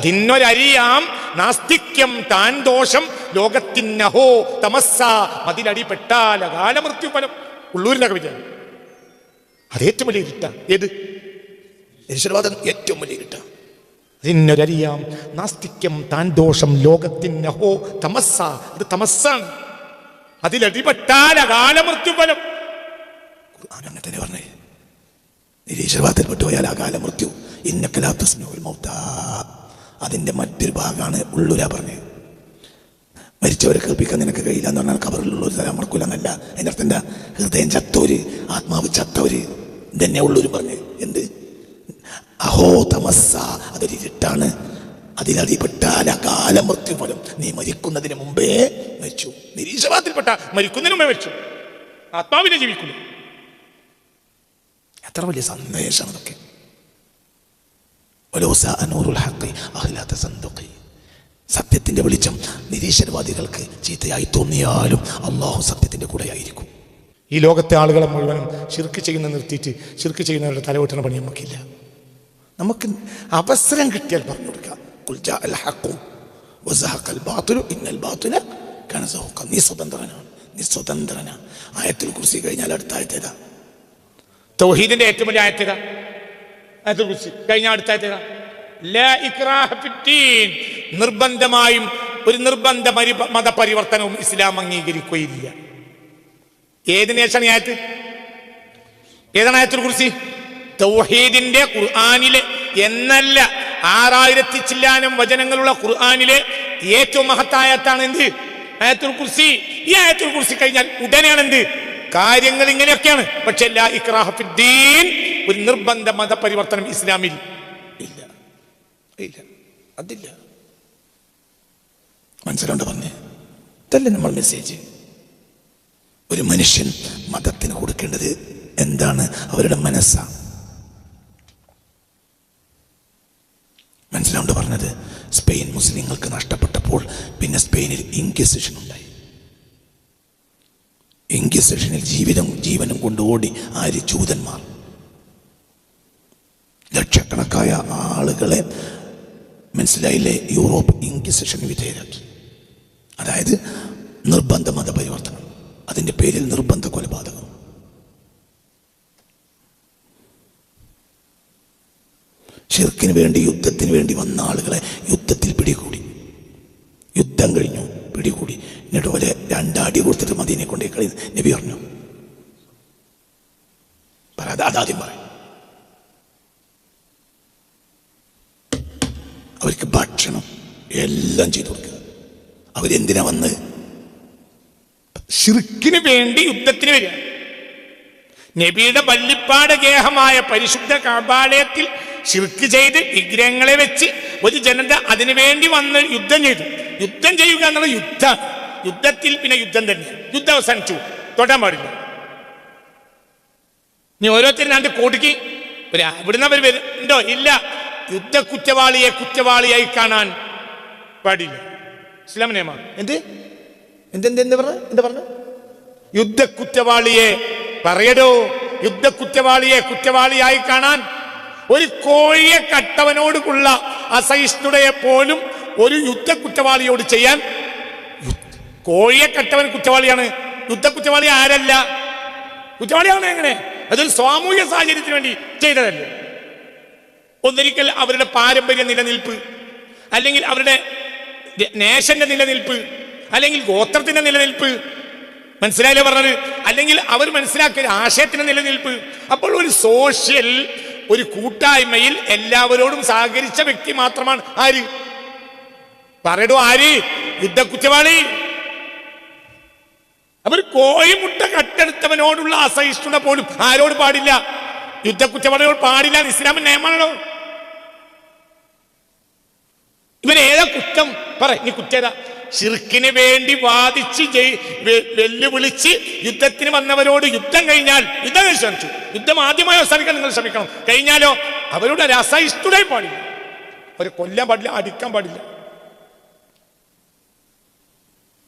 അതിനൊരറിയാം നാസ്തിക്യം താൻ ദോഷം ലോകത്തിന്നഹോ തമസ്സ മതിലടിപ്പെട്ടാല കാലമൃത്യു ഫലം ഉള്ളൂരിന്റെ കവിത അതേറ്റവും വലിയ ഇരുട്ട. ഏത്? നിരീശ്വരവാദം ഏറ്റവും വലിയ ഇരുട്ട. അതിനൊരറിയാം നാസ്തിക്യം താൻ ദോഷം ലോകത്തിന്നഹോ തമസ്സ. അത് തമസ്സാണ്. അതിലടിപ്പെട്ടാൽ അകാല ഫലം ഖുർആൻ അങ്ങനെ തന്നെ പറഞ്ഞേ. നിരീശ്വരവാദത്തിൽ പെട്ടുപോയാൽ അകാല മൃത്യു. ഇന്നക്കലാത്തസ്നോൽ മൗത്ത. അതിന്റെ മറ്റൊരു ഭാഗമാണ് ഉള്ളൂരാ പറഞ്ഞത് മരിച്ചവരെ കേൾപ്പിക്കാൻ നിനക്ക് കഴിയില്ല എന്ന് പറഞ്ഞാൽ കബറിലുള്ളൊരു തരാൻ മറക്കൂല എന്നല്ല അതിന്റെ അർത്ഥം എന്താ? ഹൃദയം ചത്തവര് ആത്മാവ് ചത്തവര് ഇതന്നെ ഉള്ളൂര് പറഞ്ഞ്. എന്ത്? അഹോ തമസ അതൊരു ഇരുട്ടാണ്. അതിലടിപ്പെട്ടാൽ അകാല പോലും നീ മരിക്കുന്നതിന് മുമ്പേ മരിച്ചു. നിരീക്ഷവാദത്തിൽപ്പെട്ട മരിക്കുന്നതിന് മുമ്പേ മരിച്ചു. ആത്മാവിനെ ജീവിക്കുന്നു. എത്ര വലിയ സന്ദേശം അതൊക്കെ. സത്യത്തിന്റെ വെളിച്ചം നിരീശ്വരവാദികൾക്ക് ചീത്തയായി തോന്നിയാലും അള്ളാഹു സത്യത്തിന്റെ കൂടെയായിരിക്കും. ഈ ലോകത്തെ ആളുകളെ മുഴുവനും ശിർക്ക് ചെയ്യുന്ന നിർത്തിയിട്ട് ശിർക്ക് ചെയ്യുന്നവരുടെ തലവെട്ടണ പണി നമുക്കില്ല. നമുക്ക് അവസരം കിട്ടിയാൽ പറഞ്ഞു കൊടുക്കുക നീ ആയത്തിൽ കുറിച്ച് കഴിഞ്ഞാൽ അടുത്ത ആയത്തേതാ. തൗഹീദിന്റെ ഏറ്റവും വലിയ ആയത്തേതാ. ആയത്തിൽ കുറിച്ച് കഴിഞ്ഞ അടുത്ത. നിർബന്ധമായും ഒരു നിർബന്ധ പരി മതപരിവർത്തനവും ഇസ്ലാം അംഗീകരിക്കുകയില്ല. ഏത് ഈ ആയത്ത്? ഏതാണ് ആയത്തിനെ കുറിച്ച്? തൗഹീദിന്റെ ഖുർആാനിലെ. എന്നല്ല ആറായിരത്തി ചില്ലാനം വചനങ്ങളുള്ള ഖുർആാനിലെ ഏറ്റവും മഹത്തായത്താണ് എന്ത്? ആയത്തുൽ കുർസി. ഈ ആയത്തുൽ കുർസി കഴിഞ്ഞാൽ ഉടനെയാണ് എന്ത് കാര്യങ്ങൾ ഇങ്ങനെയൊക്കെയാണ്. പക്ഷെ ഒരു നിർബന്ധ മതപരിവർത്തനം ഇസ്ലാമിൽ ഇല്ല. ഇല്ല. അതില്ല. മനസ്സിലുണ്ട് പറഞ്ഞേ ഇതല്ലേ നമ്മൾ മെസ്സേജ് ഒരു മനുഷ്യൻ മതത്തിന് കൊടുക്കേണ്ടത് എന്താണ്? അവരുടെ മനസ്സാണ് മനസ്സിലാണ്ട് പറഞ്ഞത് സ്പെയിൻ മുസ്ലിങ്ങൾക്ക് നഷ്ടപ്പെട്ടപ്പോൾ പിന്നെ സ്പെയിനിൽ ഇൻക്വിസിഷൻ ഉണ്ടായി. ഇൻക്വിസിഷനിൽ ജീവിതം ജീവനും കൊണ്ടോടി ആര് ജൂതന്മാർ? ലക്ഷക്കണക്കായ ആളുകളെ മനസ്സിലായില്ലേ? യൂറോപ്പ് ഇൻക്വിസിഷന് വിധേയരാക്കി. അതായത് നിർബന്ധ മതപരിവർത്തനം. അതിന്റെ പേരിൽ നിർബന്ധ കൊലപാതകം. ഷിർക്കിന് വേണ്ടി യുദ്ധത്തിന് വേണ്ടി വന്ന ആളുകളെ യുദ്ധത്തിൽ പിടികൂടി. യുദ്ധം കഴിഞ്ഞു പിടികൂടി. എന്നിട്ട് പോലെ രണ്ടടി കൊടുത്തിട്ട് മദീനെ കൊണ്ടേ കളി. നബി പറഞ്ഞു. പറ അത് അതാദ്യം പറയും അവർക്ക് ഭക്ഷണം എല്ലാം ചെയ്തു കൊടുക്കുക. അവരെന്തിനാ വന്ന്? ശിർക്കിന് വേണ്ടി യുദ്ധത്തിന് വരിക. നബിയുടെ വല്ലിപ്പാട് ഗേഹമായ പരിശുദ്ധ കബാലയത്തിൽ ഷിർക്ക് ചെയ്ത് വിഗ്രഹങ്ങളെ വെച്ച് ഒരു ജനത അതിനു വേണ്ടി വന്ന് യുദ്ധം ചെയ്തു. യുദ്ധം ചെയ്യുക എന്നുള്ള യുദ്ധ. യുദ്ധത്തിൽ പിന്നെ യുദ്ധം തന്നെ. യുദ്ധം അവസാനിച്ചു. തൊടാൻ പാടില്ല. നീ ഓരോരുത്തരും രണ്ട് കോടിക്ക് ഇവിടുന്ന് അവർ വരുന്നുണ്ടോ ഇല്ല. യുദ്ധ കുറ്റവാളിയെ കുറ്റവാളിയായി കാണാൻ പാടില്ല. ഇസ്ലാം നിയമമാണ് എന്ത്? എന്തെന്ത് എന്ത് പറഞ്ഞു? എന്താ പറഞ്ഞ? യുദ്ധ കുറ്റവാളിയെ പറയടോ. യുദ്ധ കുറ്റവാളിയെ കുറ്റവാളിയായി കാണാൻ ഒരു കോഴിയെ കട്ടവനോടുള്ള അസഹിഷ്ണുതയെ പോലും ഒരു യുദ്ധ കുറ്റവാളിയോട് ചെയ്യാൻ കോഴിയെ കെട്ടവൻ കുറ്റവാളിയാണ്. യുദ്ധ കുറ്റവാളി ആരല്ല? കുറ്റവാളിയാണ് എങ്ങനെ? അതൊരു സാമൂഹ്യ സാഹചര്യത്തിന് വേണ്ടി ചെയ്തതല്ലേ? ഒന്നിരിക്കൽ അവരുടെ പാരമ്പര്യ നിലനിൽപ്പ് അല്ലെങ്കിൽ അവരുടെ നേഷന്റെ നിലനിൽപ്പ് അല്ലെങ്കിൽ ഗോത്രത്തിന്റെ നിലനിൽപ്പ് മനസ്സിലായില്ലേ പറഞ്ഞത്? അല്ലെങ്കിൽ അവർ മനസ്സിലാക്കിയ ആശയത്തിന്റെ നിലനിൽപ്പ്. അപ്പോൾ ഒരു സോഷ്യൽ ഒരു കൂട്ടായ്മയിൽ എല്ലാവരോടും സഹകരിച്ച വ്യക്തി മാത്രമാണ് ആര്? പറയടോ ആര്? യുദ്ധ കുറ്റവാളി അവർ കോഴിമുട്ട കട്ടെടുത്തവനോടുള്ള അസഹിഷ്ണുത പോലും ആരോട് പാടില്ല? യുദ്ധ കുറ്റവാളികളോട് പാടില്ല ഇസ്ലാമിൻ നിയമമാണല്ലോ. ഇവൻ ഏതാ കുറ്റം? പറ ഇനി കുറ്റേതാ ഷിർക്കിന് വേണ്ടി വാദിച്ച് വെല്ലുവിളിച്ച് യുദ്ധത്തിന് വന്നവരോട് യുദ്ധം കഴിഞ്ഞാൽ യുദ്ധം ശ്രമിച്ചു യുദ്ധം ആദ്യമായി അവസാനിക്കാൻ നിങ്ങൾ ശ്രമിക്കണം. കഴിഞ്ഞാലോ അവരുടെ ഒരു അസഹിഷ്ണുതയും പാടില്ല. അവരെ കൊല്ലാൻ പാടില്ല അടിക്കാൻ പാടില്ല.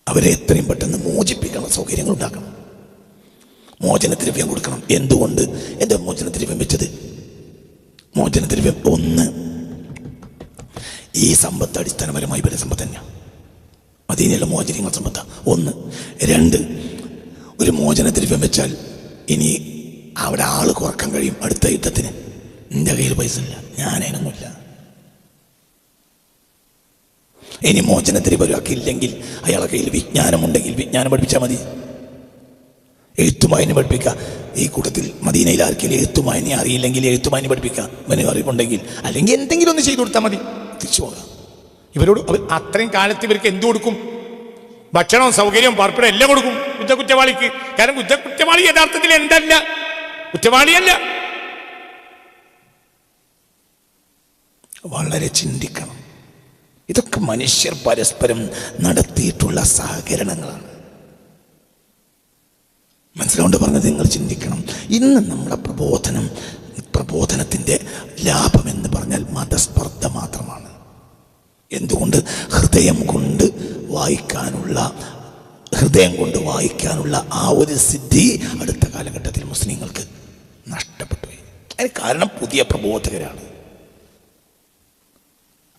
അവരെ എത്രയും പെട്ടെന്ന് മോചിപ്പിക്കണം സൗകര്യങ്ങൾ ഉണ്ടാക്കണം മോചനദ്രവ്യം കൊടുക്കണം. എന്തുകൊണ്ട്? എന്റെ മോചനദ്രവ്യം വെച്ചത്? മോചനദ്രവ്യം ഒന്ന്. ഈ സമ്പത്ത് അടിസ്ഥാനപരമായി വരുന്ന സമ്പത്ത് തന്നെയാണ് അതിനുള്ള മോചനങ്ങൾ സമ്പത്ത. ഒന്ന്. രണ്ട്. ഒരു മോചനദ്രവ്യം വെച്ചാൽ ഇനി അവിടെ ആൾ കുറയ്ക്കാൻ കഴിയും അടുത്ത യുദ്ധത്തിന്. എന്റെ കയ്യിൽ പൈസ ഇല്ല. ഞാനതിനൊന്നുമില്ല ഇനി മോചനത്തിന് വരുവാക്കില്ലെങ്കിൽ അയാളെ കയ്യിൽ വിജ്ഞാനമുണ്ടെങ്കിൽ വിജ്ഞാനം പഠിപ്പിച്ചാൽ മതി. എഴുത്തുമായനെ പഠിപ്പിക്കുക ഈ കൂട്ടത്തിൽ മദീനയിൽ ആർക്കെങ്കിലും അറിയില്ലെങ്കിൽ എഴുത്തുമായനെ പഠിപ്പിക്കുക അവന് അറിവുണ്ടെങ്കിൽ അല്ലെങ്കിൽ എന്തെങ്കിലും ഒന്ന് ചെയ്തു കൊടുത്താൽ മതി. തിരിച്ചു പോകാം. ഇവരോട് അത്രയും കാലത്ത് ഇവർക്ക് എന്തു കൊടുക്കും? ഭക്ഷണവും സൗകര്യവും പാർപ്പിടം എല്ലാം കൊടുക്കും കുറ്റ കുറ്റവാളിക്ക് കാരണം കുറ്റ കുറ്റവാളി യഥാർത്ഥത്തിൽ എന്തല്ല? കുറ്റവാളിയല്ല. വളരെ ചിന്തിക്കണം. ഇതൊക്കെ മനുഷ്യർ പരസ്പരം നടത്തിയിട്ടുള്ള സഹകരണങ്ങളാണ്. മനസ്സിലുകൊണ്ട് പറഞ്ഞത്? നിങ്ങൾ ചിന്തിക്കണം. ഇന്ന് നമ്മുടെ പ്രബോധനം പ്രബോധനത്തിന്റെ ലാഭം എന്ന് പറഞ്ഞാൽ മതസ്പർദ്ധ മാത്രമാണ്. എന്തുകൊണ്ട്? ഹൃദയം കൊണ്ട് വായിക്കാനുള്ള ഹൃദയം കൊണ്ട് വായിക്കാനുള്ള ആ ഒരു സിദ്ധി അടുത്ത കാലഘട്ടത്തിൽ മുസ്ലിങ്ങൾക്ക് നഷ്ടപ്പെട്ടു. അതിന് കാരണം പുതിയ പ്രബോധകരാണ്.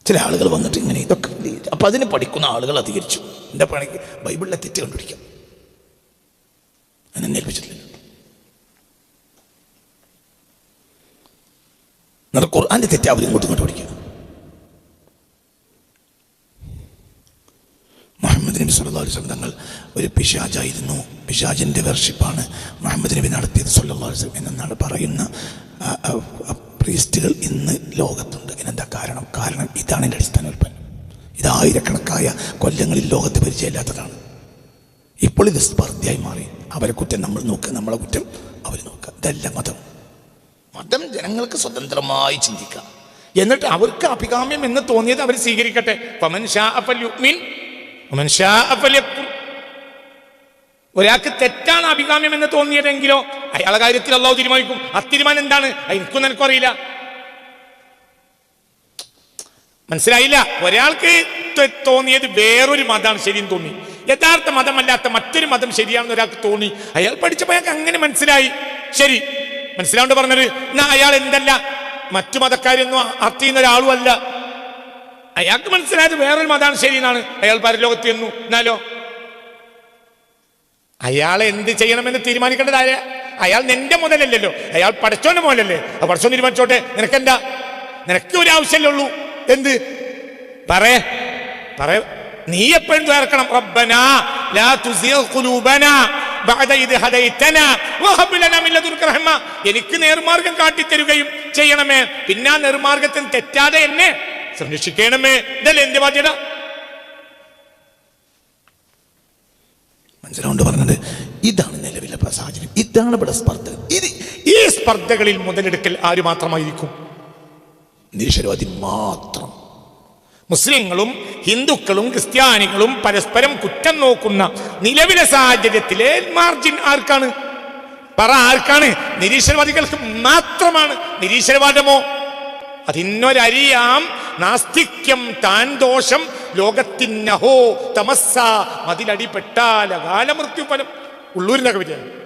ചില ആളുകൾ വന്നിട്ട് ഇങ്ങനെ ഇതൊക്കെ അപ്പം അതിന് പഠിക്കുന്ന ആളുകൾ അധികരിച്ചു. എന്റെ പണി ബൈബിളിലെ തെറ്റ് കണ്ടുപിടിക്കാം എന്നെ ഏൽപ്പിച്ചിട്ടില്ല. എന്നിട്ട് ഖുർആാന്റെ തെറ്റ് അവർ ഇങ്ങോട്ട് കണ്ടുപിടിക്കുക മുഹമ്മദ് നബി സല്ലല്ലാഹു അലൈഹി തങ്ങൾ ഒരു പിശാജായിരുന്നു പിശാജിന്റെ വെർഷിപ്പാണ് മുഹമ്മദ് നബി നടത്തിയത് സല്ലല്ലാഹു അലൈഹി എന്നാണ് പറയുന്ന പ്രീസ്റ്റുകൾ ഇന്ന് ലോകത്തുണ്ട്. ഇതിനെന്താ കാരണം? കാരണം ഇതാണ് എന്റെ അടിസ്ഥാന ഉൽപ്പന്നം. ഇതായിരക്കണക്കായ കൊല്ലങ്ങളിൽ ലോകത്ത് പരിചയമില്ലാത്തതാണ്. ഇപ്പോൾ ഇത് സ്പർദ്ധയായി മാറി. അവരെ കുറ്റം നമ്മൾ നോക്കുക നമ്മളെ കുറ്റം അവർ നോക്കുക ഇതല്ല മതം. മതം ജനങ്ങൾക്ക് സ്വതന്ത്രമായി ചിന്തിക്കാം. എന്നിട്ട് അവർക്ക് അഭികാമ്യം എന്ന് തോന്നിയത് അവർ സ്വീകരിക്കട്ടെ. ഒരാൾക്ക് തെറ്റാണ് അഭികാമ്യം എന്ന് തോന്നിയതെങ്കിലോ അയാളെ കാര്യത്തിൽ അള്ളാഹു തീരുമാനിക്കും. ആ തീരുമാനം എന്താണ്? എനിക്കും നിനക്കും അറിയില്ല മനസ്സിലായില്ല? ഒരാൾക്ക് തോന്നിയത് വേറൊരു മതമാണ് ശരിയെന്ന് തോന്നി. യഥാർത്ഥ മതമല്ലാത്ത മറ്റൊരു മതം ശരിയാണെന്ന് ഒരാൾക്ക് തോന്നി. അയാൾ പഠിച്ചപ്പോൾ അയാൾക്ക് അങ്ങനെ മനസ്സിലായി. ശരി. മനസ്സിലാണ്ട് പറഞ്ഞത് എന്നാ അയാൾ എന്തല്ല? മറ്റു മതക്കാരൊന്നും അർത്ഥ ചെയ്യുന്ന ഒരാളും അല്ല. അയാൾക്ക് മനസ്സിലായത് വേറൊരു മതമാണ് ശരി എന്നാണ് അയാൾ പരലോകത്ത് എന്നു എന്നാലോ? അയാൾ എന്ത് ചെയ്യണമെന്ന് തീരുമാനിക്കേണ്ടത് അയാൾ നിന്റെ മുതലല്ലല്ലോ. അയാൾ പഠിച്ചോന്റെ മുതലല്ലേ. ആ പഠിച്ചോ തീരുമാനിച്ചോട്ടെ? നിനക്കെന്താ? നിനക്ക് ഒരു ആവശ്യമല്ലേ ഉള്ളൂ. എന്ത്? പറയേ. പറയ. നീ എപ്പോഴും ചേർക്കണം റബ്ബനാ ലാ റഹ്മ. എനിക്ക് നേർമാർഗം കാട്ടിത്തരുകയും ചെയ്യണമേ. പിന്നെ ആ നേർമാർഗത്തിൽ തെറ്റാതെ എന്നെ സംരക്ഷിക്കണമേ. ഇതല്ലേ എന്റെ ബാധ്യത? മനസ്സിലാകൊണ്ട് പറഞ്ഞത്? ഇതാണ് നിലവിലെ സാഹചര്യം. ഇതാണ് ഇവിടെ സ്പർദ്ധ. ഇത് ഈ സ്പർദ്ധകളിൽ മുതലെടുക്കൽ ആര് മാത്രമായിരിക്കും? നിരീശ്വരവാദി മാത്രം. മുസ്ലിങ്ങളും ഹിന്ദുക്കളും ക്രിസ്ത്യാനികളും പരസ്പരം കുറ്റം നോക്കുന്ന നിലവിലെ സാഹചര്യത്തിലെ മാർജിൻ ആർക്കാണ്? പറ ആർക്കാണ്? നിരീശ്വരവാദികൾക്ക് മാത്രമാണ്. നിരീശ്വരവാദമോ? അതിനൊരരിയാം നാസ്തിക്യം താൻ ദോഷം ലോകത്തിന്നഹോ തമസ്സ മതിലടിപ്പെട്ടാൽ അകാല മൃത്യുഫലം. ഉള്ളൂരിന്റെ കവിതയാണ്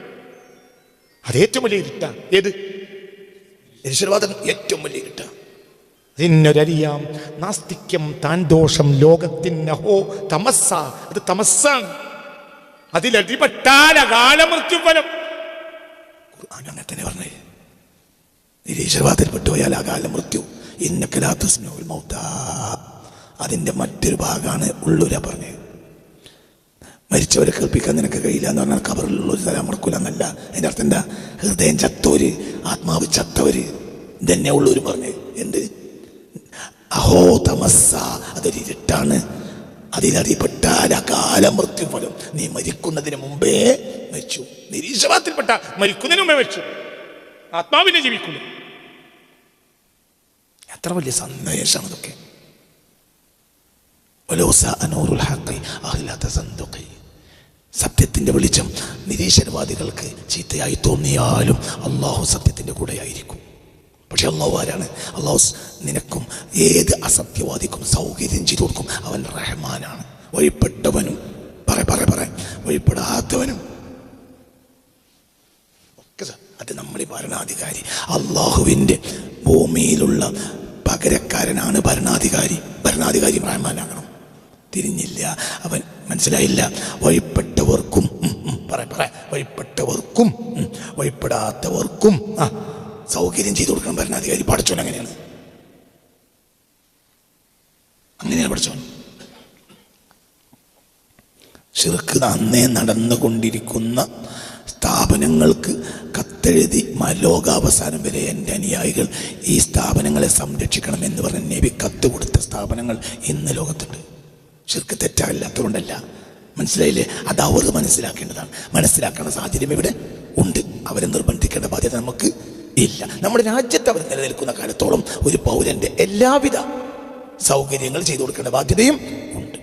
അത് ഏറ്റവും വലിയ ഇരുട്ട. ഏത്? നിരീശ്വരവാദം ഏറ്റവും വലിയ ഇരുട്ട. അതിന്നൊരരിയാം നാസ്തിക്യം താൻ ദോഷം ലോകത്തിന്നഹോ തമസ്സ. അത് തമസ്സാണ്. അതിലടിപ്പെട്ടാൽ അകാല മൃത്യുഫലം. ഖുർആൻ അങ്ങനെ തന്നെ പറഞ്ഞേ. നിരീശ്വരവാദത്തിൽ പെട്ടുപോയാൽ അകാല മൃത്യു. അതിന്റെ മറ്റൊരു ഭാഗമാണ് ഉള്ളൂര പറഞ്ഞത്. മരിച്ചവരെ കേൾപ്പിക്കാൻ നിനക്ക് കഴിയില്ല എന്ന് പറഞ്ഞാൽ കബറിലുള്ളൊരു സ്ഥലം മുടക്കൂല എന്നല്ല അർത്ഥം എന്താ? ഹൃദയം ചത്തവര് ആത്മാവ് ചത്തവര്. ഇതന്നെ ഉള്ളൂര് പറഞ്ഞത്. എന്ത്? അഹോ തമസ്സ അതൊരു ഇരുട്ടാണ്. അതിലറിയപ്പെട്ടാൽ അകാല മൃത്യുഫലം നീ മരിക്കുന്നതിന് മുമ്പേ മരിച്ചു. നിരീശ്വരത്തിൽപ്പെട്ട മരിക്കുന്നതിന് മുമ്പേ മരിച്ചു. ആത്മാവിനെ ജീവിക്കുന്നു. എത്ര വലിയ സന്ദേശം അതൊക്കെ സത്യത്തിന്റെ വെളിച്ചം നിരീശ്വരവാദികൾക്ക് ചീത്തയായി തോന്നിയാലും അള്ളാഹു സത്യത്തിന്റെ കൂടെയായിരിക്കും പക്ഷെ അള്ളാഹു ആരാണ് അള്ളാഹു നിനക്കും ഏത് അസത്യവാദിക്കും സൗകര്യം ചെയ്തു കൊടുക്കും അവൻ റഹ്മാനാണ് വഴിപ്പെട്ടവനും പറ പറ പറ വഴിപ്പെടാത്തവനും ഒക്കെ അത് നമ്മുടെ ഭരണാധികാരി. അള്ളാഹുവിന്റെ ഭൂമിയിലുള്ള പകരക്കാരനാണ് ഭരണാധികാരി. ഭരണാധികാരി റഹ്മാനാകണം തിരിഞ്ഞില്ല. അവൻ മനസ്സിലായില്ല. വഴിപ്പെട്ടവർക്കും പറ പറ വഴിപ്പെട്ടവർക്കും വഴിപ്പെടാത്തവർക്കും ആ സൗകര്യം ചെയ്തു കൊടുക്കണം ഭരണാധികാരി. പഠിച്ചോൻ അങ്ങനെയാണ് അങ്ങനെയാണ് പഠിച്ചോൻ ഷിർക്ക് അന്നേ നടന്നുകൊണ്ടിരിക്കുന്ന സ്ഥാപനങ്ങൾക്ക് കത്തെഴുതി ലോകാവസാനം വരെ എന്റെ അനുയായികൾ ഈ സ്ഥാപനങ്ങളെ സംരക്ഷിക്കണം എന്ന് പറഞ്ഞ നബി കത്ത് കൊടുത്ത സ്ഥാപനങ്ങൾ ഇന്ന് ലോകത്തുണ്ട്. ശരിക്ക് തെറ്റാവില്ലാത്തതുകൊണ്ടല്ല. മനസ്സിലായില്ലേ? അത് അവർ മനസ്സിലാക്കേണ്ടതാണ്. മനസ്സിലാക്കേണ്ട സാഹചര്യം ഇവിടെ ഉണ്ട്. അവരെ നിർബന്ധിക്കേണ്ട ബാധ്യത നമുക്ക് ഇല്ല. നമ്മുടെ രാജ്യത്ത് അവർ നിലനിൽക്കുന്ന കാലത്തോളം ഒരു പൗരന്റെ എല്ലാവിധ സൗകര്യങ്ങൾ ചെയ്തു കൊടുക്കേണ്ട ബാധ്യതയും ഉണ്ട്.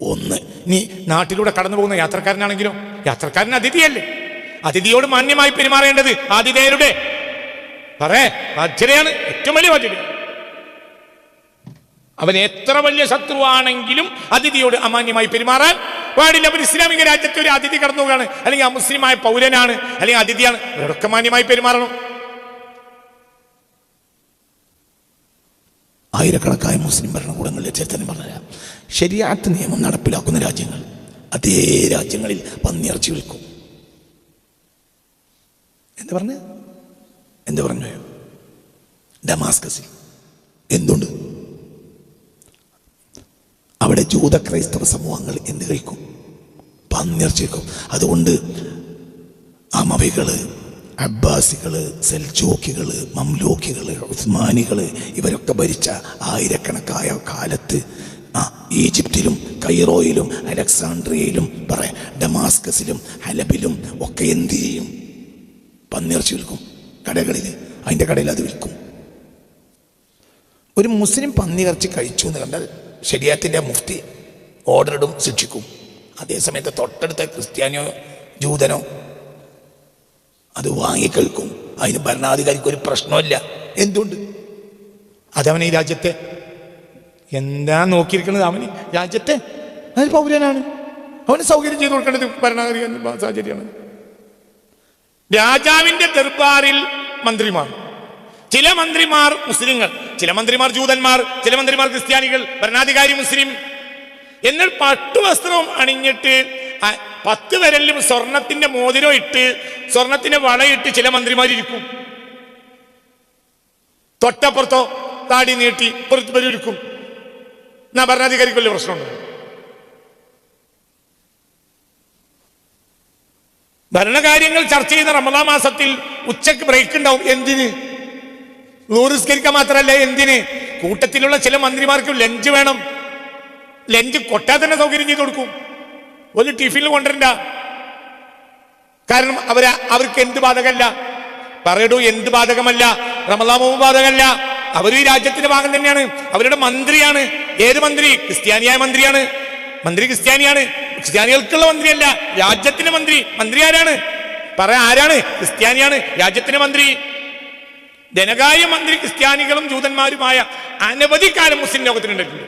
ഒന്ന് നീ നാട്ടിലൂടെ കടന്നു പോകുന്ന യാത്രക്കാരനാണെങ്കിലും? യാത്രക്കാരൻ അതിഥിയല്ലേ? അതിഥിയോട് മാന്യമായി പെരുമാറേണ്ടത് ആതിഥേയരുടെ. പറേ ബാധ്യതയാണ് ഏറ്റവും വലിയ ബാധ്യത അവൻ എത്ര വലിയ ശത്രുവാണെങ്കിലും അതിഥിയോട് അമാന്യമായി പെരുമാറാൻ പാടില്ല. അവൻ ഇസ്ലാമിക രാജ്യത്തെ ഒരു അതിഥി കടന്നു പോവുകയാണ്. അല്ലെങ്കിൽ അമുസ്ലിമായ പൗരനാണ്. അല്ലെങ്കിൽ അതിഥിയാണ്. അവരൊക്കെ മാന്യമായി പെരുമാറണം. ആയിരക്കണക്കായ മുസ്ലിം ഭരണകൂടങ്ങളിലെ ചരിത്രം പറഞ്ഞ ശരിയാത്ത നിയമം നടപ്പിലാക്കുന്ന രാജ്യങ്ങൾ അതേ രാജ്യങ്ങളിൽ പന്നിയിറച്ചി വിൽക്കും. എന്താ പറഞ്ഞ? എന്ത് പറഞ്ഞു? ഡമാസ്കസിൽ. എന്തുണ്ട്? അവിടെ ജൂത ക്രൈസ്തവ സമൂഹങ്ങൾ എന്ത് കഴിക്കും പന്നിയിറച്ചി അതുകൊണ്ട് അമവികൾ അബ്ബാസികൾ സെൽജോക്കികൾ മംലോക്കികൾ ഉസ്മാനികൾ ഇവരൊക്കെ ഭരിച്ച ആയിരക്കണക്കായ കാലത്ത് ആ ഈജിപ്തിലും കൈറോയിലും അലക്സാണ്ട്രിയയിലും പറയാം ഡമാസ്കസിലും ഹലബിലും ഒക്കെ എന്ത് ചെയ്യും? പന്നിയിറച്ചി വിൽക്കും. കടകളിൽ അതിന്റെ കടയിൽ അത് വിൽക്കും. ഒരു മുസ്ലിം പന്നിയിറച്ചി കഴിച്ചു എന്ന് കണ്ടാൽ ശരിയാത്തിന്റെ മുഫ്തി ഓർഡർ ഇടും ശിക്ഷിക്കും അതേസമയത്ത് തൊട്ടടുത്ത ക്രിസ്ത്യാനിയോ ജൂതനോ അത് വാങ്ങിക്കഴിക്കും അതിന് ഭരണാധികാരിക്ക് ഒരു പ്രശ്നമില്ല എന്തുകൊണ്ട്? അതവൻ ഈ രാജ്യത്തെ എന്താ നോക്കിയിരിക്കുന്നത് അവന്? രാജ്യത്തെ? അവൻ പൗരനാണ്. അവന് സൗകര്യം ചെയ്തു കൊടുക്കേണ്ടത് ഭരണാധികാരി സാഹചര്യമാണ്. രാജാവിന്റെ ദർബാറിൽ മന്ത്രിമാർ. ചില മന്ത്രിമാർ മുസ്ലിങ്ങൾ ചില മന്ത്രിമാർ ജൂതന്മാർ ചില മന്ത്രിമാർ ക്രിസ്ത്യാനികൾ ഭരണാധികാരി മുസ്ലിം. എന്നാൽ പട്ടുവസ്ത്രവും അണിഞ്ഞിട്ട് പത്ത് വിരലിലും സ്വർണത്തിന്റെ മോതിരം ഇട്ട് സ്വർണത്തിന്റെ വളയിട്ട് ചില മന്ത്രിമാരിരിക്കും തൊട്ടപ്പുറത്തോ താടി നീട്ടി വരിക്കും എന്നാ ഭരണാധികാരിക്ക് വലിയ പ്രശ്നമുണ്ടോ. ഭരണകാര്യങ്ങൾ ചർച്ച ചെയ്യുന്ന റമദാ മാസത്തിൽ ഉച്ചയ്ക്ക് ബ്രേക്ക് ഉണ്ടാവും. എന്തിന്? നൂറുസ്കരിക്കാൻ മാത്രമല്ല എന്തിന്? കൂട്ടത്തിലുള്ള ചില മന്ത്രിമാർക്ക് ലഞ്ച് വേണം. ലഞ്ച് കൊട്ടാ തന്നെ സൗകര്യം ചെയ്ത് കൊടുക്കും. ഒരു ടിഫിനിൽ കൊണ്ടുവരണ്ട. കാരണം അവർ അവർക്ക് എന്ത് ബാധകമല്ല? പറയടൂ എന്ത് ബാധകമല്ല? റമദാമവും ബാധകമല്ല. അവർ ഈ രാജ്യത്തിന്റെ ഭാഗം തന്നെയാണ്. അവരുടെ മന്ത്രിയാണ്. ഏത് മന്ത്രി? ക്രിസ്ത്യാനിയായ മന്ത്രിയാണ്. മന്ത്രി ക്രിസ്ത്യാനിയാണ്. ക്രിസ്ത്യാനികൾക്കുള്ള മന്ത്രിയല്ല രാജ്യത്തിന്റെ മന്ത്രി. മന്ത്രി ആരാണ്? പറയാ ആരാണ്? ക്രിസ്ത്യാനിയാണ് രാജ്യത്തിന്റെ മന്ത്രി. ധനകാര്യ മന്ത്രി ക്രിസ്ത്യാനികളും ജൂതന്മാരുമായ അനവധി കാലം മുസ്ലിം ലോകത്തിനുണ്ടായിട്ടുണ്ട്.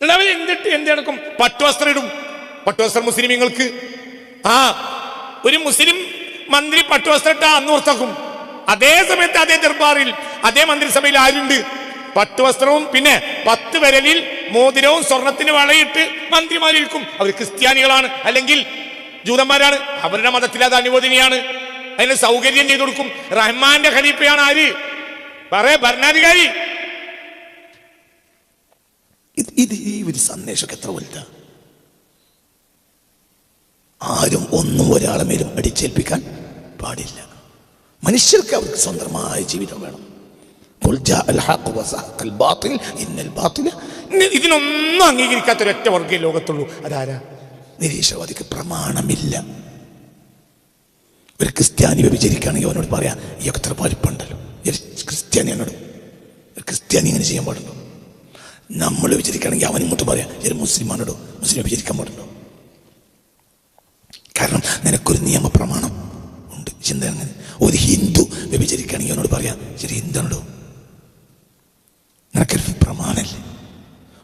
എന്നിട്ട് അവർ എന്തിട്ട് എന്ത് നടക്കും? പട്ടുവസ്ത്രം ഇടും. പട്ടുവസ്ത്രം മുസ്ലിമീങ്ങൾക്ക്. ആ ഒരു മുസ്ലിം മന്ത്രി പട്ടുവസ്ത്രം ഇട്ടാ അന്ന് പുറത്താക്കും അതേ സമയത്ത് അതേ ദർബാറിൽ അതേ മന്ത്രിസഭയിൽ ആരുണ്ട്? പട്ടുവസ്ത്രവും പിന്നെ പത്ത് വിരലിൽ മോതിരവും സ്വർണത്തിന് വളയിട്ട് മന്ത്രിമാരിൽക്കും. അവർ ക്രിസ്ത്യാനികളാണ്. അല്ലെങ്കിൽ ജൂതന്മാരാണ്. അവരുടെ മതത്തിൽ അത് അനുവദനീയാണ്. അതിന് സൗകര്യം ചെയ്തു കൊടുക്കും. റഹ്മാന്റെ ഖലീഫയാണ് ആര്? പറയ ഭരണാധികാരി. ഇത് ഈ ഒരു സന്ദേശമൊക്കെ എത്ര വലുതാ? ആരും ഒന്നും ഒരാളെ മേലും അടിച്ചേൽപ്പിക്കാൻ പാടില്ല. മനുഷ്യർക്ക് അവർക്ക് സ്വന്തമായ ജീവിതം വേണം. ഇതിനൊന്നും അംഗീകരിക്കാത്ത ഒരൊറ്റ വർഗീയ ലോകത്തുള്ളൂ. അതാരാ? നിരീശ്വരവാദിക്ക് പ്രമാണമില്ല. ഒരു ക്രിസ്ത്യാനി വ്യഭിചരിക്കുകയാണെങ്കിൽ അവനോട് പറയാം ഈ എത്ര വലിപ്പുണ്ടല്ലോ ഒരു ക്രിസ്ത്യാനി എന്നോട് ഒരു ക്രിസ്ത്യാനി ഇങ്ങനെ ചെയ്യാൻ പാടുണ്ടോ? നമ്മൾ വിചരിക്കുകയാണെങ്കിൽ അവൻ ഇങ്ങോട്ട് പറയാം ഒരു മുസ്ലിമാനോടോ മുസ്ലിം വിചരിക്കാൻ പാടുണ്ടോ? കാരണം നിനക്കൊരു നിയമപ്രമാണം ഉണ്ട് ചിന്ത അങ്ങനെ. ഒരു ഹിന്ദു വ്യഭിചരിക്കുകയാണെങ്കിൽ അവനോട് പറയാം ശരി ഹിന്ദുനോടോ നിനക്കൊരു പ്രമാണല്ലേ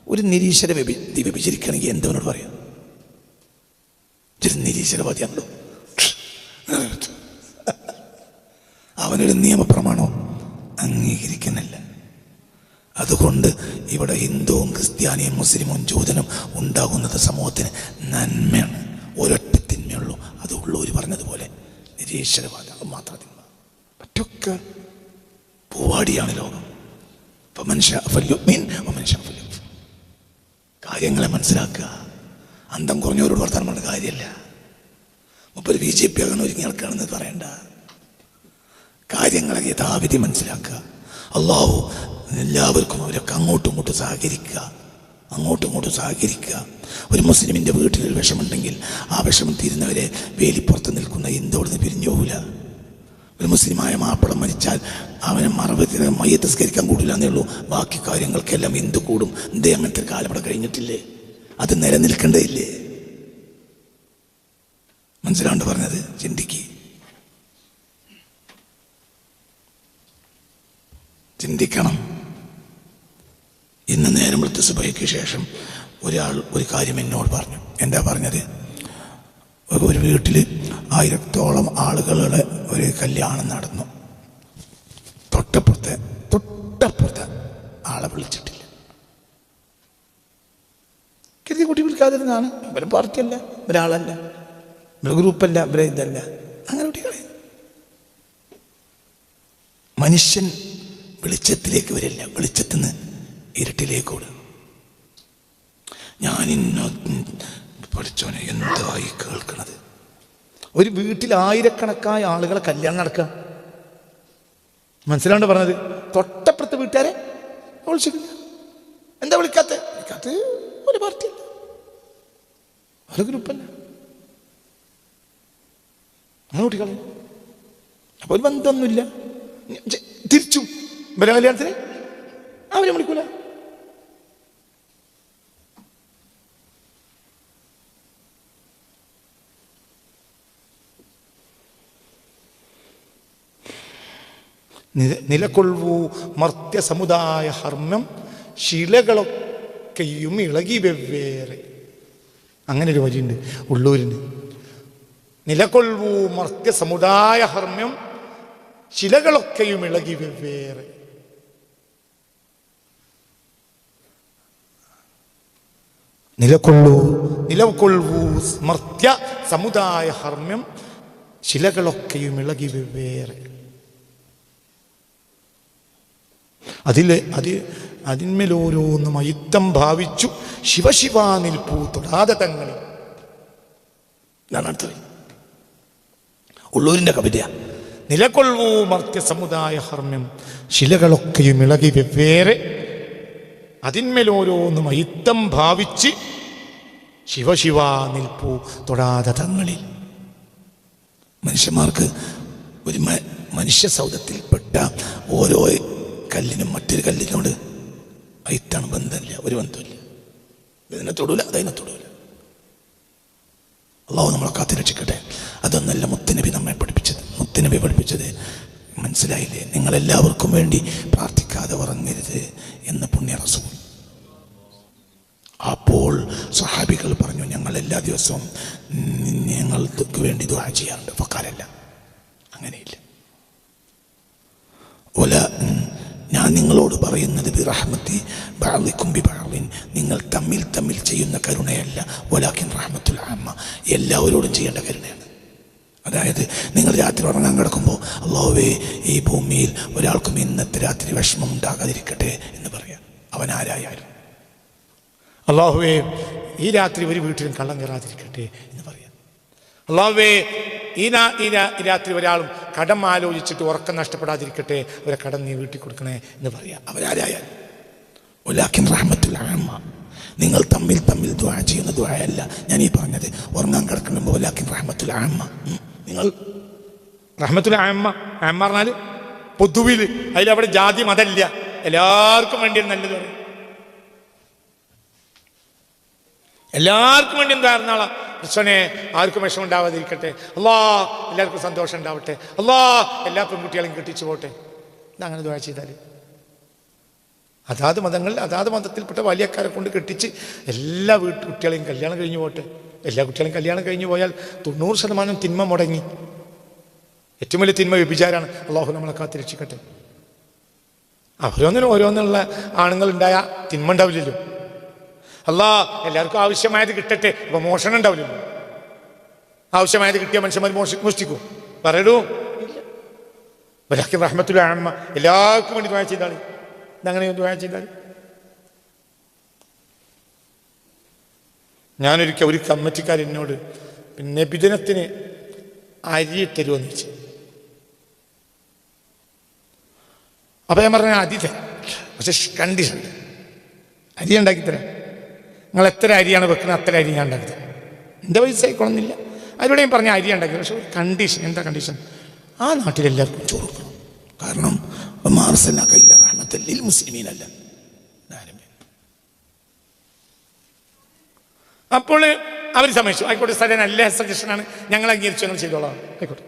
ഒരു നിരീശ്വര വ്യഭി വ്യഭിചരിക്കുകയാണെങ്കിൽ എന്തവനോട് പറയാം? ഒരു നിരീശ്വരവാദിയാണല്ലോ. അവനൊരു നിയമപ്രമാണോ അംഗീകരിക്കുന്നില്ല. അതുകൊണ്ട് ഇവിടെ ഹിന്ദുവും ക്രിസ്ത്യാനിയും മുസ്ലിമും ജൂതനും ഉണ്ടാകുന്നത് സമൂഹത്തിന് നന്മയാണ്. ഒരൊറ്റ തിന്മയുള്ളൂ. അത് ഒരു പറഞ്ഞതുപോലെ നിരീശ്വരവാദം. മാത്രം തിന്മ. മറ്റൊക്കെ പൂവാടിയാണ് ലോകം അപ്പൊ മനുഷ്യ ഫല്യുമീൻ മനുഷ്യ ഫല്യു കാര്യങ്ങളെ മനസ്സിലാക്കുക. അന്തം കുറഞ്ഞവരോട് വർത്തമാനം പറഞ്ഞ കാര്യമല്ല. മുപ്പൊരു ബി ജെ പി അങ്ങനെ ഒരുങ്ങി നടക്കുകയാണെന്ന് പറയണ്ട. കാര്യങ്ങളെ യഥാവിധി മനസ്സിലാക്കുക. അള്ളാഹു എല്ലാവർക്കും അവരൊക്കെ അങ്ങോട്ടും ഇങ്ങോട്ടും സഹകരിക്കുക. അങ്ങോട്ടും ഇങ്ങോട്ടും സഹകരിക്കുക. ഒരു മുസ്ലിമിന്റെ വീട്ടിൽ വിഷമുണ്ടെങ്കിൽ ആ വിഷമം തീരുന്നവരെ വേലിപ്പുറത്ത് നിൽക്കുന്ന എന്തോടുന്ന് പിരിഞ്ഞു പോകില്ല ഒരു മുസ്ലിമായ മാപ്പിളം മരിച്ചാൽ അവനെ മറവത്തിന് മയ്യത്തസ്കരിക്കാൻ കൂടില്ല എന്നേ ഉള്ളൂ. ബാക്കി കാര്യങ്ങൾക്കെല്ലാം എന്തു കൂടും? എന്തേ അങ്ങനത്തെ ഒരു കാലം ഇവിടെ കഴിഞ്ഞിട്ടില്ലേ? അത് നിലനിൽക്കേണ്ടതില്ലേ? മനസ്സിലാണ്ട് പറഞ്ഞത്? ചിന്തിക്ക്. ചിന്തിക്കണം. ഇന്ന് നേരം വെളുത്ത സുബയ്ക്ക് ശേഷം ഒരാൾ ഒരു കാര്യം എന്നോട് പറഞ്ഞു. എന്താ പറഞ്ഞത്? ഒരു വീട്ടിൽ ആയിരത്തോളം ആളുകളുടെ ഒരു കല്യാണം നടന്നു. തൊട്ടപ്പുറത്തെ തൊട്ടപ്പുറത്തെ ആളെ വിളിച്ചിട്ടില്ല. കരുതി കുട്ടി വിളിക്കാതിരുന്നാണ് ഇവരും പാർട്ടിയല്ല ഇവരാളല്ല ഇവരെ ഗ്രൂപ്പല്ല ഇവരെ ഇതല്ല. അങ്ങനെ കുട്ടികളെ. മനുഷ്യൻ വെളിച്ചത്തിലേക്ക് വരില്ല. വെളിച്ചത്തിൽ ഇരുട്ടിലേക്ക് ഓടും. ഞാൻ പഠിച്ചോനെ എന്തായി കേൾക്കണത്? ഒരു വീട്ടിൽ ആയിരക്കണക്കായ ആളുകളെ കല്യാണം നടക്കുക. മനസ്സിലാണ്ട് പറഞ്ഞത്? തൊട്ടപ്പുറത്തെ വീട്ടുകാരെ വിളിച്ചിട്ടില്ല. എന്താ വിളിക്കാത്ത? വിളിക്കാത്ത ഒരു പാർട്ടി ഒരു ഗ്രൂപ്പല്ല. അങ്ങനെ കുട്ടികളെ. അപ്പൊ ഒരു ബന്ധമൊന്നുമില്ല. തിരിച്ചു. ഇവരെ കല്യാണത്തിന്? അവരെ വിളിക്കൂല. നിലകൊള്ളൂ മർത്യ സമുദായ ഹർമ്മം ശിലകളൊക്കെയും ഇളകി വെവ്വേറെ. അങ്ങനെ ഒരു വരിയുണ്ട് ഉള്ളൂരിന്. നിലകൊള്ളൂ മർത്യ സമുദായ ഹർമ്മ്യം. ശിലകളൊക്കെയും ഇളകി വെവ്വേറെ. നിലകൊള്ളൂ നിലകൊള്ളൂ സ്മർത്യ സമുദായ ഹർമ്മ്യം. ശിലകളൊക്കെയും ഇളകി വെവ്വേറെ. അതിൽ അത് അതിന്മേലോരോന്നും അയിത്തം ഭാവിച്ചു ശിവശിവ നിൽപ്പൂ തൊടാതെ തങ്ങളിൽ ഇതാണ് അടുത്തത്. ഉള്ളൂരിന്റെ കവിത നിലകൊള്ളൂ മർത്യ സമുദായ ഹർമ്മ്യം. ശിലകളൊക്കെയും ഇളകി വെവ്വേറെ. അതിന്മേലോരോന്നും അയിത്തം ഭാവിച്ച് ശിവശിവ നിൽപ്പൂ തൊടാതെ തങ്ങളിൽ മനുഷ്യന്മാർക്ക് ഒരു മനുഷ്യ സൗദത്തിൽപ്പെട്ട ഓരോ കല്ലിനും മറ്റൊരു കല്ലിനോട് അയിത്താണ് ബന്ധമില്ല. ഒരു ബന്ധമില്ല ഇതിനെ തൊടൂല അതിനെ തൊടൂല. അള്ളാഹു നമ്മളെ കാത്തി രക്ഷിക്കട്ടെ. അതൊന്നല്ല മുത്തനബി നമ്മെ പഠിപ്പിച്ചത്. മുത്തനബി പഠിപ്പിച്ചത് മനസ്സിലായില്ലേ? നിങ്ങളെല്ലാവർക്കും വേണ്ടി പ്രാർത്ഥിക്കാതെ ഉറങ്ങരുത് എന്ന് പുണ്യ റസൂൽ. അപ്പോൾ സഹാബികൾ പറഞ്ഞു ഞങ്ങൾ എല്ലാ ദിവസവും ഞങ്ങൾക്ക് വേണ്ടി ദുആ ചെയ്യാറുണ്ട്. ഫക്കാരല്ല. അങ്ങനെയില്ല. ഒല ഞാൻ നിങ്ങളോട് പറയുന്നത് ബിറഹ്മത്തി ബാളിക്കും ബിബാളിൻ നിങ്ങൾ തമ്മിൽ തമ്മിൽ ചെയ്യുന്ന കരുണയല്ല. ഒലാക്കിൻ റഹ്മത്തുൽ അമ്മ. എല്ലാവരോടും ചെയ്യേണ്ട കരുണയാണ്. അതായത് നിങ്ങൾ രാത്രി ഉറങ്ങാൻ കിടക്കുമ്പോൾ അള്ളാഹുവേ ഈ ഭൂമിയിൽ ഒരാൾക്കും ഇന്നത്തെ രാത്രി വിഷമം ഉണ്ടാകാതിരിക്കട്ടെ എന്ന് പറയാം. അവൻ ആരായാലും. അള്ളാഹുവേ ഈ രാത്രി ഒരു വീട്ടിലും കള്ളം കയറാതിരിക്കട്ടെ എന്ന് പറയാം. അള്ളാഹുവേ ഈ രാത്രി ഒരാളും കടം ആലോചിച്ചിട്ട് ഉറക്കം നഷ്ടപ്പെടാതിരിക്കട്ടെ അവരെ കടം നീ വീട്ടിൽ കൊടുക്കണേ എന്ന് പറയാം. അവരാരായാലും. റഹ്മത്തുൽ നിങ്ങൾ തമ്മിൽ തമ്മിൽ ദ്വാ ചെയ്യുന്ന ദ്വായല്ല ഞാൻ ഈ പറഞ്ഞത്. ഉറങ്ങാൻ കിടക്കുമ്പോൾ ഒലാക്കിൻ റഹ്മത്തുൽ ആമ്മ നിങ്ങൾ റഹ്മത്തുൽ ആമ്മ ആമ്മ പറഞ്ഞാൽ പൊതുവിൽ അതിലവിടെ ജാതി മതമില്ല. എല്ലാവർക്കും വേണ്ടി നല്ലത് എല്ലാവർക്കും വേണ്ടി എന്തായിരുന്നാളാ കൃഷ്ണനെ ആർക്കും വിഷമം ഉണ്ടാവാതിരിക്കട്ടെ അല്ലാ എല്ലാവർക്കും സന്തോഷം ഉണ്ടാവട്ടെ. അല്ലാ എല്ലാ പെൺകുട്ടികളെയും കെട്ടിച്ചു പോട്ടെ. ഇതങ്ങനെ ദ്വാ ചെയ്താൽ അതാത് മതങ്ങളിൽ അതാത് മതത്തിൽപ്പെട്ട വലിയക്കാരെ കൊണ്ട് കെട്ടിച്ച് എല്ലാ വീട്ടു കുട്ടികളെയും കല്യാണം കഴിഞ്ഞു പോട്ടെ. എല്ലാ കുട്ടികളെയും കല്യാണം കഴിഞ്ഞു പോയാൽ തൊണ്ണൂറ് ശതമാനം തിന്മ മുടങ്ങി. ഏറ്റവും വലിയ തിന്മ വ്യഭിചാരാണ്. അള്ളാഹു നമ്മളെ കാത്തിരക്ഷിക്കട്ടെ ഓരോന്നിനും ഓരോന്നുള്ള ആണുങ്ങളുണ്ടായ തിന്മ ഉണ്ടാവില്ലല്ലോ. അല്ലാ എല്ലാവർക്കും ആവശ്യമായത് കിട്ടട്ടെ. അപ്പൊ മോഷണം ഉണ്ടാവില്ല ആവശ്യമായത് കിട്ടിയ മനുഷ്യന്മാർ മോഷി മോഷ്ടിക്കും. പറയൂ റഹ്മത്തുൽ അമ്മ എല്ലാവർക്കും വേണ്ടി ദ്വായ ചെയ്താളി അങ്ങനെ ദ്വായ ചെയ്താളി ഞാനൊരിക്കൽ ഒരു കമ്മിറ്റിക്കാർ എന്നോട് പിന്നെ ബിദിനത്തിന് അരി തരുമെന്ന് വെച്ചു അപ്പൊ ഞാൻ പറഞ്ഞ അരി തരാം പക്ഷെ കണ്ടീഷൻ അരി ഉണ്ടാക്കി തരാം നിങ്ങൾ എത്ര അരിയാണ് വെക്കുന്നത് അത്ര അരി ഞാൻ ഉണ്ടാക്കുന്നത് എന്താ പൈസ ആയിക്കോളുന്നില്ല അവരോടെയും പറഞ്ഞ അരി ഉണ്ടാക്കി. പക്ഷെ ഒരു കണ്ടീഷൻ എന്താ കണ്ടീഷൻ ആ നാട്ടിലെല്ലാവർക്കും ചോറ് കൊടുക്കണം കാരണം മാർസലാക്കില്ല റഹ്മത്തല്ലിൽ മുസ്ലിമീനല്ല അപ്പോൾ അവർ സമ്മതിച്ചു. ആയിക്കോട്ടെ സാറേ നല്ല സജഷനാണ് ഞങ്ങൾ അംഗീകരിച്ചു ഞങ്ങൾ ചെയ്തോളാം. ആയിക്കോട്ടെ.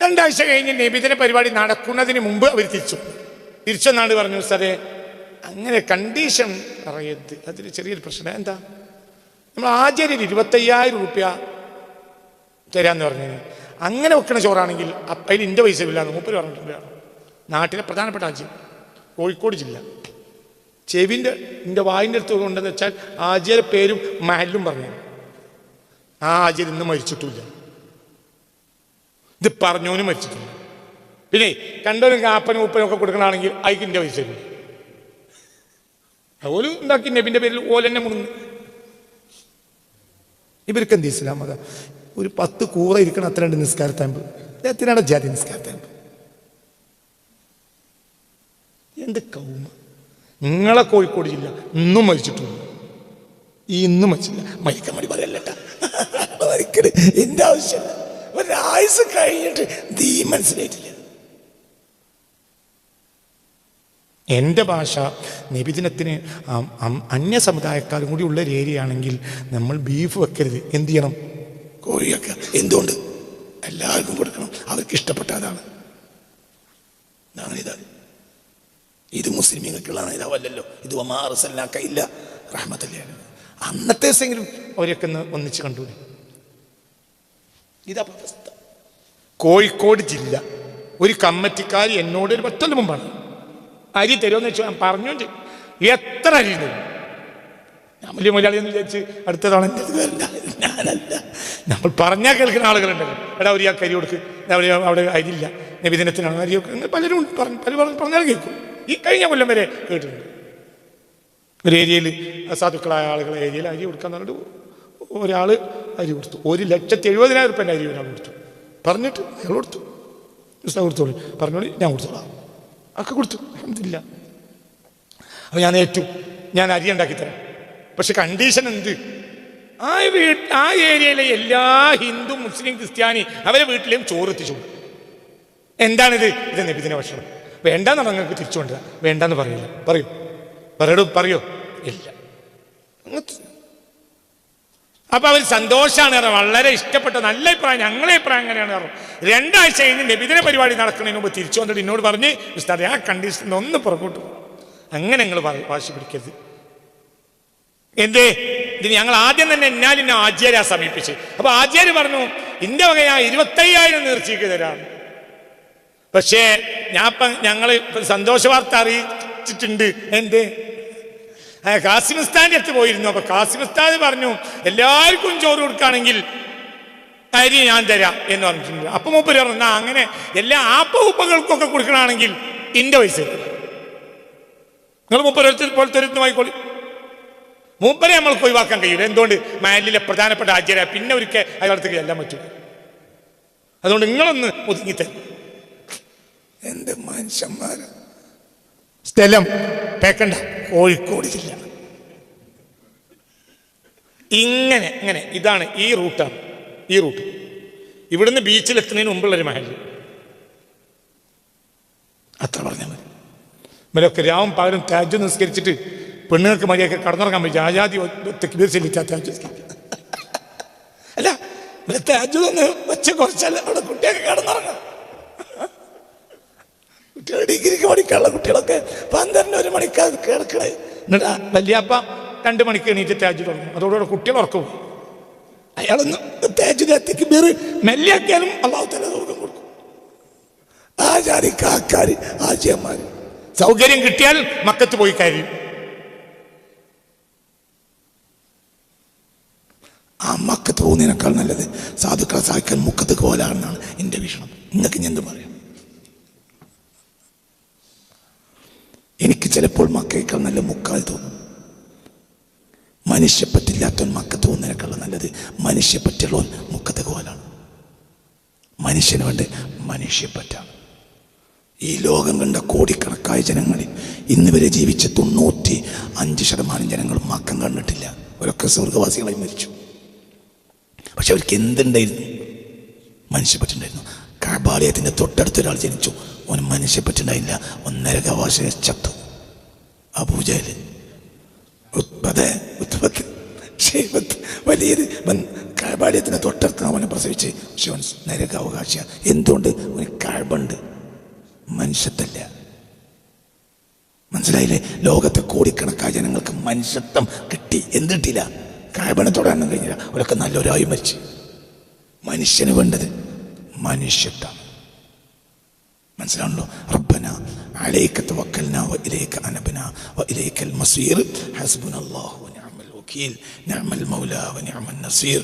രണ്ടാഴ്ച കഴിഞ്ഞ് നബിദിന പരിപാടി നടക്കുന്നതിന് മുമ്പ് അവർ തിരിച്ചു. തിരിച്ചെന്നാണ് പറഞ്ഞു സാറേ. അങ്ങനെ കണ്ടീഷൻ പറയരുത്. അതിൽ ചെറിയൊരു പ്രശ്നം. എന്താ? നമ്മൾ ആചാര്യർ ഇരുപത്തയ്യായിരം റുപ്യ തരാന്ന് പറഞ്ഞു. അങ്ങനെ വെക്കണ ചോറാണെങ്കിൽ അതിൽ എന്റെ പൈസ ഇല്ല എന്ന് മൂപ്പര് പറഞ്ഞിട്ടുണ്ട് നാട്ടിലെ പ്രധാനപ്പെട്ട ആജ്യം കോഴിക്കോട് ജില്ല. ചെവിന്റെ എന്റെ വായിന്റെ അടുത്ത് കൊണ്ടെന്ന് വെച്ചാൽ ആചാര്യ പേരും മഹലും പറഞ്ഞു. ആ ആചാര്യ ഇന്ന് മരിച്ചിട്ടില്ല. ഇത് പറഞ്ഞോനും മരിച്ചിട്ടില്ല. പിന്നെ കണ്ടവനും കാപ്പനും ഉപ്പനും ഒക്കെ കൊടുക്കണമാണെങ്കിൽ അതിന്റെ പൈസ ഇല്ല? ഓൽ ഉണ്ടാക്കി നബിന്റെ പേരിൽ ഓലെന്നെ മുണുങ്ങി. ഇവർക്ക് എന്ത് ഇസ്ലാം മത ഒരു പത്ത് കൂറ ഇരിക്കണം അത്ര രണ്ട് നിസ്കാരത്താമ്പ് എത്തിനാണ് ജാതി നിസ്കാരത്താമ്പ് എന്ത് കൗമ? നിങ്ങളെ കോഴിക്കോട് ജില്ല ഇന്നും മരിച്ചിട്ടുണ്ട്. ഈ ഇന്നും മരിച്ചില്ല. മരിക്കാൻ വേണ്ടി പറയല്ലട്ടാ മരിക്കട് എന്റെ ആവശ്യമില്ല. ഒരാഴ്ച കഴിഞ്ഞിട്ട് ദീ മനസ്സിലായിട്ടില്ല എന്റെ ഭാഷ നിബിദിനത്തിന് അന്യ സമുദായക്കാരും കൂടി ഉള്ള ഒരു ഏരിയ ആണെങ്കിൽ നമ്മൾ ബീഫ് വെക്കരുത്. എന്ത് ചെയ്യണം? കോഴിയൊക്കെ. എന്തുകൊണ്ട്? എല്ലാവർക്കും കൊടുക്കണം. അവർക്ക് ഇഷ്ടപ്പെട്ട അതാണ്. ഇതാണ് ഇത് മുസ്ലിമീങ്ങൾക്കുള്ളതാണ്. ഇതാവല്ലോ ഇത് ഒമാറസല്ലാക്ക ഇല്ല. റഹ്മത്തല്ലാണ് അന്നത്തെ ദിവസമെങ്കിലും അവരൊക്കെ ഒന്ന് ഒന്നിച്ച് കണ്ടൂടെ? ഇതാ കോഴിക്കോട് ജില്ല. ഒരു കമ്മറ്റിക്കാരി എന്നോട് ഒരു പത്തൊല്ലം മുമ്പാണ്. അരി തരുമെന്ന് വെച്ചാൽ ഞാൻ പറഞ്ഞു എത്ര അരി തരും? ഞാൻ വലിയ മലയാളി എന്ന് വിചാരിച്ച് അടുത്ത തവണ നമ്മൾ പറഞ്ഞാൽ കേൾക്കുന്ന ആളുകളുണ്ടല്ലോ എടാ ഒരു ആ കരി കൊടുക്ക്. അവിടെ അരിയില്ല. നബിദിനത്തിനാണ് അരി പലരും പറഞ്ഞു പല പറഞ്ഞു പറഞ്ഞാൽ കേൾക്കും. ഈ കഴിഞ്ഞ കൊല്ലം വരെ കേട്ടിട്ടുണ്ട്. ഒരു ഏരിയയിൽ സാധുക്കളായ ആളുകളെ ഏരിയയിൽ അരി കൊടുക്കാൻ പറഞ്ഞിട്ട് ഒരാൾ അരി കൊടുത്തു. ഒരു ലക്ഷത്തി എഴുപതിനായിരം റുപ്യന്റെ അരി ഒരാൾ കൊടുത്തു. പറഞ്ഞിട്ട് അയാൾ കൊടുത്തു. കൊടുത്തോളൂ. പറഞ്ഞോളി ഞാൻ കൊടുത്തോളാം. ഒക്കെ കൊടുത്തു. അഹമ്മദില്ല അപ്പോൾ ഞാൻ ഏറ്റു. ഞാൻ അരി ഉണ്ടാക്കി തരാം. പക്ഷെ കണ്ടീഷൻ എന്ത്? ആ വീ ആ ഏരിയയിലെ എല്ലാ ഹിന്ദു മുസ്ലിം ക്രിസ്ത്യാനി അവരെ വീട്ടിലെയും ചോറ് എത്തിച്ചു കൊടുക്കും. എന്താണിത്? ഇത് നബിദിന ഭക്ഷണം. വേണ്ടെന്ന് നിങ്ങൾക്ക് തിരിച്ചു കൊണ്ടുവരാം. വേണ്ടെന്ന് പറയില്ല. പറയൂ. പറയൂ പറയോ. ഇല്ല. അങ്ങ് അപ്പൊ അവർ സന്തോഷമാണ് കാരണം വളരെ ഇഷ്ടപ്പെട്ട. നല്ല അഭിപ്രായം ഞങ്ങളെ അഭിപ്രായം അങ്ങനെയാണ് പറഞ്ഞു. രണ്ടാഴ്ച കഴിഞ്ഞ് നബിദിന പരിപാടി നടക്കുന്നതിന് മുമ്പ് തിരിച്ചു വന്നിട്ട് എന്നോട് പറഞ്ഞ് ഉസ്താദെ ആ കണ്ടീഷൻ ഒന്ന് പുറകോട്ട്. അങ്ങനെ ഞങ്ങൾ വാശി പിടിക്കരുത്. എന്തേ? ഇത് ഞങ്ങൾ ആദ്യം തന്നെ എന്നാലിന്നെ ആചാര്യ സമീപിച്ച്. അപ്പൊ ആചാര്യ പറഞ്ഞു ഇന്റെ വക ഞാൻ ഇരുപത്തയ്യായിരം നേർച്ചയ്ക്ക് തരാം. പക്ഷേ ഞാൻ ഞങ്ങൾ സന്തോഷ വാർത്ത അറിയിച്ചിട്ടുണ്ട്. എന്തേ? ആ, കാസിം ഉസ്താദിന്റെ അടുത്ത് പോയിരുന്നു. അപ്പൊ കാസിം പറഞ്ഞു എല്ലാവർക്കും ചോറ് കൊടുക്കുകയാണെങ്കിൽ അരി ഞാൻ തരാം എന്ന് പറഞ്ഞിട്ടുണ്ട്. അപ്പൊ മൂപ്പര് പറഞ്ഞു അങ്ങനെ എല്ലാ ആപ്പ ഉപ്പകൾക്കൊക്കെ കൊടുക്കണമെങ്കിൽ ഇന്റെ പൈസ നിങ്ങൾ മൂപ്പരത്തിൽ പോലത്തെ ഒരു വായിക്കോളി മൂപ്പരെ നമ്മൾക്ക് ഒഴിവാക്കാൻ കഴിയില്ല എന്തുകൊണ്ട്? മാലിലെ പ്രധാനപ്പെട്ട ആചാര്യ പിന്നെ ഒരിക്കൽ അയാളത്തേക്ക് എല്ലാം പറ്റും. അതുകൊണ്ട് നിങ്ങളൊന്ന് ഒതുങ്ങിത്തരും എന്ത് മനുഷ്യന്മാര്. സ്ഥലം പേക്കണ്ട. കോഴിക്കോട് ജില്ല. ഇങ്ങനെ ഇങ്ങനെ. ഇതാണ് ഈ റൂട്ടാണ് ഈ റൂട്ട്. ഇവിടുന്ന് ബീച്ചിലെത്തുന്നതിന് മുമ്പുള്ളൊരു മഹൽ അത്ര പറഞ്ഞാൽ മതി. ഇവരൊക്കെ രാവും പകലും താജ് നിസ്കരിച്ചിട്ട് പെണ്ണുങ്ങൾക്ക് മതിയൊക്കെ കടന്നിറങ്ങാൻ പറ്റും ആജാതി തെക്കിബീർ ചെല്ലിച്ചാ താജ് അല്ല ഇവരെ താജ് ഒന്ന് വെച്ച കുറച്ചല്ല അവിടെ കുട്ടിയൊക്കെ കടന്നുറങ്ങാം കുട്ടികൾ ഡിഗ്രിക്ക് പഠിക്കാനുള്ള കുട്ടികളൊക്കെ പന്ത്രണ്ട് ഒരു മണിക്കാ കേൾക്കണേ. എന്നിട്ട് വല്യപ്പ രണ്ട് മണിക്ക് എണീറ്റ് തേജ് തുടങ്ങും. അതോടുകൂടെ കുട്ടികൾ ഉറക്കും. അയാളൊന്നും തേജ് കത്തിക്ക് ബീറ് മെല്ലിയാക്കിയാലും അള്ളാഹു തല ദൂരം കൊടുക്കും. ആചാരി കാക്കാർ ആചിയന്മാർ സൗകര്യം കിട്ടിയാൽ മക്കത്ത് പോയി കാര്യം. ആ മക്കത്ത് പോകുന്നതിനേക്കാൾ നല്ലത് സാധുക്കളെ സഹായിക്കാൻ മുക്കത്ത് പോലാണെന്നാണ് എന്റെ വീക്ഷണം. നിങ്ങൾക്ക് ഞാൻ എന്ത് പറയാം? ചിലപ്പോൾ മക്കയേക്കാൾ നല്ല മുക്കാൽ തോന്നും. മനുഷ്യപ്പറ്റില്ലാത്തവൻ മക്ക തോന്നുന്നതിനേക്കാൾ നല്ലത് മനുഷ്യപ്പറ്റുള്ളവൻ മുക്കത്ത് കോലാണ്. മനുഷ്യന് വേണ്ട മനുഷ്യപ്പറ്റാണ് ഈ ലോകം കണ്ട കോടിക്കണക്കായ ജനങ്ങളിൽ ഇന്ന് വരെ ജീവിച്ച തൊണ്ണൂറ്റി അഞ്ച് ശതമാനം ജനങ്ങളും മക്കം കണ്ടിട്ടില്ല. അവരൊക്കെ സ്വർഗവാസികളായി മരിച്ചു. പക്ഷെ അവർക്ക് എന്തുണ്ടായിരുന്നു? മനുഷ്യപ്പറ്റുണ്ടായിരുന്നു കബാലയത്തിന്റെ തൊട്ടടുത്ത് ഒരാൾ ജനിച്ചു. ഓന് മനുഷ്യപ്പറ്റുണ്ടായില്ല ഒന്നരകവാശ ചത്തു. അബൂജാൽ വലിയത്. കഴബാലയത്തിന് തൊട്ടടുത്ത് അവനെ പ്രസവിച്ച് ശിവൻ നരക അവകാശ എന്തുകൊണ്ട്? അവന് കാഴ്പുണ്ട് മനുഷ്യത്തല്ല മനസ്സിലായില്ലേ? ലോകത്തെ കോടിക്കണക്കായ ജനങ്ങൾക്ക് മനുഷ്യത്വം കിട്ടി. എന്ത് കിട്ടിയില്ല. കഴബനെ തൊടാനൊന്നും കഴിഞ്ഞില്ല. അവരൊക്കെ നല്ലൊരായി മരിച്ചു. മനുഷ്യന് വേണ്ടത് മനുഷ്യത്വം. മനസ്സിലാണല്ലോ റബ്ബന. عليك توكلنا وإليك أنبنا وإليك المصير. حسبنا الله ونعم الوكيل نعم المولى ونعم النصير.